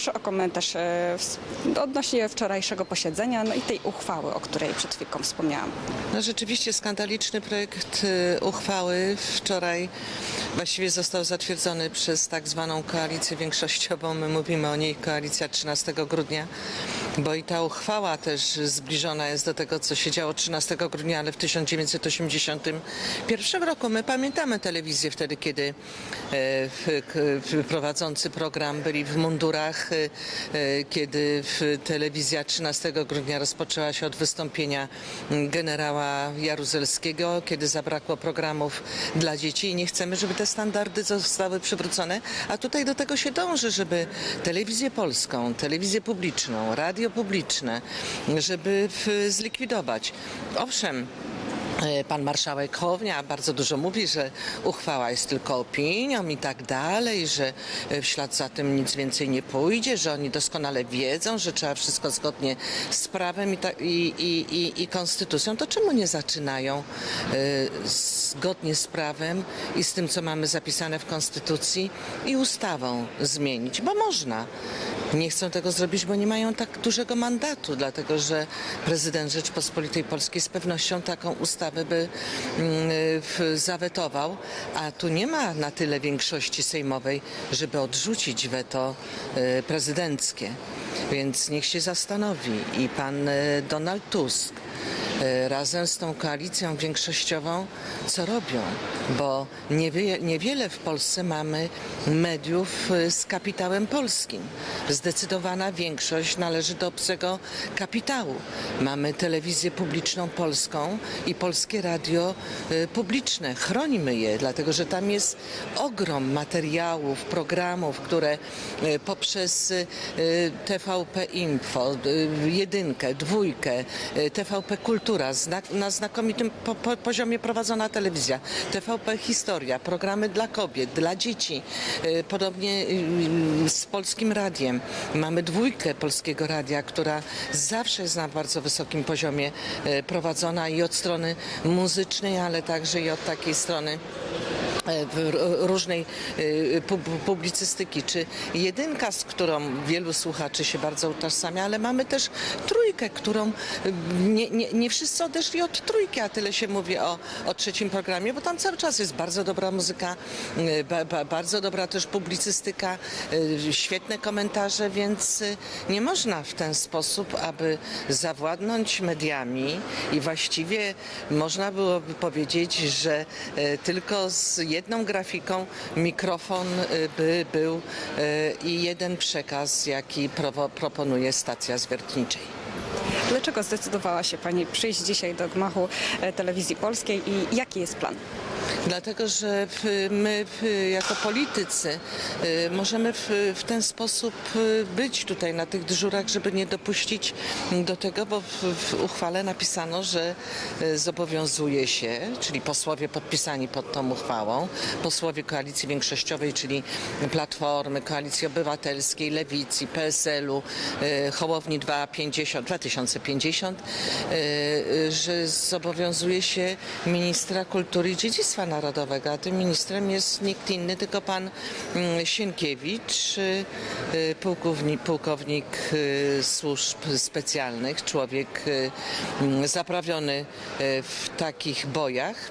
Proszę o komentarz e, odnośnie wczorajszego posiedzenia no i tej uchwały, o której przed chwilką wspomniałam. No rzeczywiście skandaliczny projekt y, uchwały wczoraj właściwie został zatwierdzony przez tak zwaną koalicję większościową. My mówimy o niej koalicja 13 grudnia, bo i ta uchwała też zbliżona jest do tego, co się działo 13 grudnia, ale w 1981 roku. My pamiętamy telewizję wtedy, kiedy e, prowadzący program byli w mundurach, e, e, kiedy telewizja 13 grudnia rozpoczęła się od wystąpienia generała Jaruzelskiego, kiedy zabrakło programów dla dzieci i nie chcemy, żeby te standardy zostały przywrócone, a tutaj do tego się dąży, żeby telewizję polską, telewizję publiczną, radio publiczne, żeby zlikwidować. Owszem, Pan marszałek Hołownia bardzo dużo mówi, że uchwała jest tylko opinią i tak dalej, że e, w ślad za tym nic więcej nie pójdzie, że oni doskonale wiedzą, że trzeba wszystko zgodnie z prawem i, ta, i, i, i, i konstytucją. To czemu nie zaczynają e, zgodnie z prawem i z tym, co mamy zapisane w konstytucji i ustawą zmienić? Bo można. Nie chcą tego zrobić, bo nie mają tak dużego mandatu, dlatego że prezydent Rzeczpospolitej Polskiej z pewnością taką ustawę by mm, zawetował, a tu nie ma na tyle większości sejmowej, żeby odrzucić weto e, prezydenckie. Więc niech się zastanowi i pan e, Donald Tusk razem z tą koalicją większościową, co robią, bo niewie, niewiele w Polsce mamy mediów e, z kapitałem polskim. Zdecydowana większość należy do obcego kapitału. Mamy telewizję publiczną polską i polskie radio e, publiczne. Chronimy je, dlatego że tam jest ogrom materiałów, programów, które e, poprzez e, TVP Info, e, jedynkę, dwójkę, e, TVP Kultura, znak, na znakomitym po, po, poziomie prowadzona telewizja, TVP Historia, programy dla kobiet, dla dzieci, e, podobnie e, z Polskim Radiem. Mamy dwójkę Polskiego Radia, która zawsze jest na bardzo wysokim poziomie prowadzona i od strony muzycznej, ale także i od takiej strony różnej e, pub- publicystyki, czy jedynka, z którą wielu słuchaczy się bardzo utożsamia, ale mamy też trójkę, którą e, nie, nie, nie wszyscy odeszli od trójki, a tyle się mówi o, o trzecim programie, bo tam cały czas jest bardzo dobra muzyka, e, ba, ba, bardzo dobra też publicystyka, e, świetne komentarze, więc e, nie można w ten sposób, aby zawładnąć mediami i właściwie można byłoby powiedzieć, że e, tylko z jedną grafiką mikrofon e, by był e, i jeden przekaz, jaki proponuje stacja zwiertniczej. Dlaczego zdecydowała się Pani przyjść dzisiaj do gmachu e, telewizji polskiej i jaki jest plan? Dlatego, że my jako politycy y, możemy w, ten sposób y, być tutaj na tych dyżurach, żeby nie dopuścić do tego, bo w, uchwale napisano, że y, zobowiązuje się, czyli posłowie podpisani pod tą uchwałą, posłowie koalicji większościowej, czyli Platformy, Koalicji Obywatelskiej, Lewicy, PSL-u, Hołowni 250, 2050, y, y, że zobowiązuje się ministra kultury i dziedzictwa narodowego, a tym ministrem jest nikt inny, tylko pan mm, Sienkiewicz, y, y, pułkownik, pułkownik y, służb specjalnych, człowiek mm, zaprawiony w takich bojach.